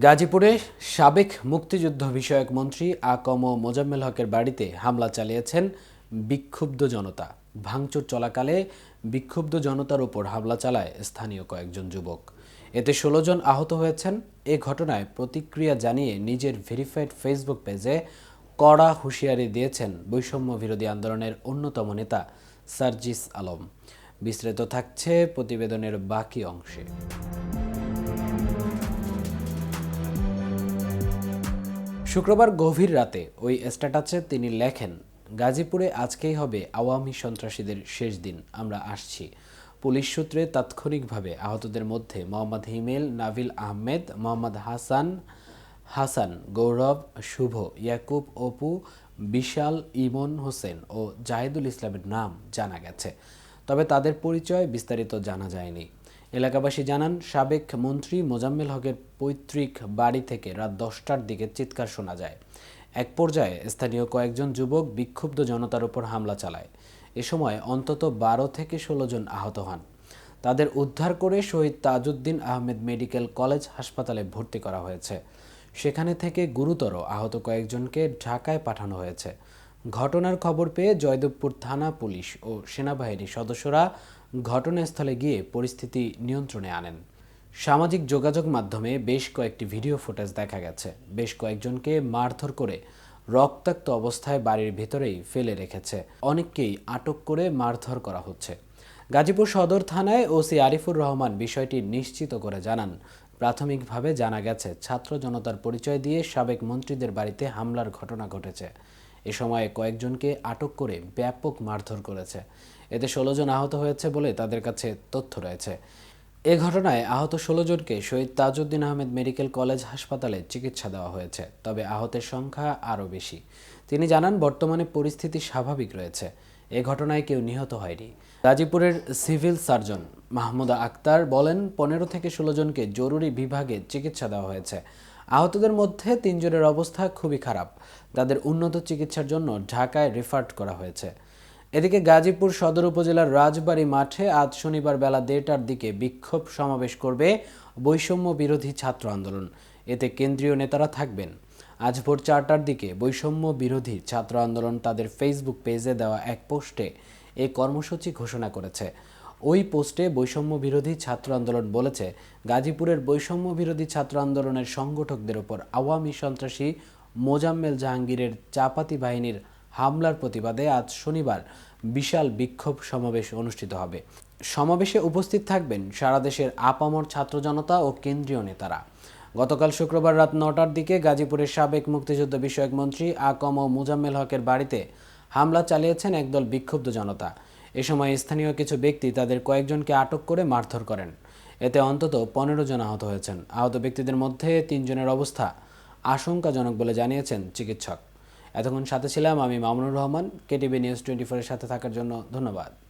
গাজীপুরে সাবেক মুক্তিযুদ্ধ বিষয়ক মন্ত্রী আকম মোজাম্মেল হকের বাড়িতে হামলা চালিয়েছেন বিক্ষুব্ধ জনতা। ভাঙচুর চলাকালে বিক্ষুব্ধ জনতার উপর হামলা চালায় স্থানীয় কয়েকজন যুবক। এতে ষোলো জন আহত হয়েছেন। এ ঘটনায় প্রতিক্রিয়া জানিয়ে নিজের ভেরিফাইড ফেসবুক পেজে কড়া হুঁশিয়ারি দিয়েছেন বৈষম্য বিরোধী আন্দোলনের অন্যতম নেতা সার্জিস আলম। বিস্তৃত থাকছে প্রতিবেদনের বাকি অংশে। শুক্রবার গভীর রাতে ওই স্ট্যাটাসে তিনি লেখেন, গাজীপুরে আজকেই হবে আওয়ামী সন্ত্রাসীদের শেষ দিন, আমরা আসছি। পুলিশ সূত্রে তাৎক্ষণিকভাবে আহতদের মধ্যে মোহাম্মদ হিমেল, নাভিল আহমেদ, মোহাম্মদ হাসান হাসান, গৌরব, শুভ, ইয়াকুব, অপু, বিশাল, ইমন হোসেন ও জাহিদুল ইসলামের নাম জানা গেছে। তবে তাদের পরিচয় বিস্তারিত জানা যায়নি। এলাকাবাসী জানান, সাবেক মন্ত্রী মোজাম্মেল হকের পৈতৃক বাড়ি থেকে রাত দশটার দিকে চিৎকার শোনা যায়। এক পর্যায়ে স্থানীয় কয়েকজন যুবক বিক্ষুব্ধ জনতার উপর হামলা চালায়। এ সময় অন্তত বারো থেকে ষোলো জন আহত হন। তাদের উদ্ধার করে শহীদ তাজউদ্দিন আহমেদ মেডিকেল কলেজ হাসপাতালে ভর্তি করা হয়েছে। সেখানে থেকে গুরুতর আহত কয়েকজনকে ঢাকায় পাঠানো হয়েছে। ঘটনার খবর পেয়ে জয়দেবপুর থানা পুলিশ ও সেনাবাহিনীর সদস্যরা ঘটনাস্থলে গিয়ে পরিস্থিতি নিয়ন্ত্রণে আনেন। সামাজিক যোগাযোগ মাধ্যমে বেশ কয়েকটি ভিডিও ফুটেজ দেখা গেছে। বেশ কয়েকজনকে মারধর করে রক্তাক্ত অবস্থায় বাড়ির ভেতরেই ফেলে রেখেছে। অনেককেই আটক করে মারধর করা হচ্ছে। গাজীপুর সদর থানায় ওসি আরিফুর রহমান বিষয়টি নিশ্চিত করে জানান। প্রাথমিকভাবে জানা গেছে, ছাত্র জনতার পরিচয় দিয়ে সাবেক মন্ত্রীদের বাড়িতে হামলার ঘটনা ঘটেছে। এ সময়ে কয়েকজনকে আটক করে ব্যাপক মারধর করেছে। এতে ষোলো জন আহত হয়েছে বলে তাদের কাছে তথ্য রয়েছে। এ ঘটনায় আহত ষোলো জনকে শহীদ তাজউদ্দিন আহমেদ মেডিকেল কলেজ হাসপাতালে চিকিৎসা দেওয়া হয়েছে, তবে আহতের সংখ্যা আরও বেশি। তিনি জানান, বর্তমানে পরিস্থিতি স্বাভাবিক রয়েছে। এ ঘটনায় কেউ নিহত হয়নি। গাজীপুরের সিভিল সার্জন মাহমুদা আক্তার বলেন, পনেরো থেকে ষোলো জনকে জরুরি বিভাগে চিকিৎসা দেওয়া হয়েছে। আহতদের মধ্যে তিনজনের অবস্থা খুবই খারাপ। তাদের উন্নত চিকিৎসার জন্য ঢাকায় রেফার্ড করা হয়েছে। এদিকে গাজীপুর সদর উপজেলার রাজবাড়ী মাঠে আজ শনিবার বেলা দেড়টার দিকে বিক্ষোভ সমাবেশ করবে বৈষম্য বিরোধী ছাত্র আন্দোলন। এতে কেন্দ্রীয় নেতারা থাকবেন। আজ ভোর চারটার দিকে বৈষম্য বিরোধী ছাত্র আন্দোলন তাদের ফেসবুক পেজে দেওয়া এক পোস্টে এই কর্মসূচি ঘোষণা করেছে। ওই পোস্টে বৈষম্য বিরোধী ছাত্র আন্দোলন বলেছে। গাজীপুরের বৈষম্য বিরোধী ছাত্র আন্দোলনের সংগঠকদের ওপর আওয়ামী সন্ত্রাসী মোজাম্মেল জাহাঙ্গীরের চাপাতি বাহিনীর হামলার প্রতিবাদে আজ শনিবার বিশাল বিক্ষোভ সমাবেশ অনুষ্ঠিত হবে। সমাবেশে উপস্থিত থাকবেন সারা দেশের আপামর ছাত্র জনতা ও কেন্দ্রীয় নেতারা। গতকাল শুক্রবার রাত নটার দিকে গাজীপুরের সাবেক মুক্তিযুদ্ধ বিষয়ক মন্ত্রী আকম ও মুজাম্মেল হকের বাড়িতে হামলা চালিয়েছেন একদল বিক্ষুব্ধ জনতা। এ সময় স্থানীয় কিছু ব্যক্তি তাদের কয়েকজনকে আটক করে মারধর করেন। এতে অন্তত পনেরো জন আহত হয়েছেন। আহত ব্যক্তিদের মধ্যে তিনজনের অবস্থা আশঙ্কাজনক বলে জানিয়েছেন চিকিৎসক। এতক্ষণ সাথে ছিলাম আমি Mamunur Rahman. KTV news twenty ফোরের সাথে থাকার জন্য ধন্যবাদ।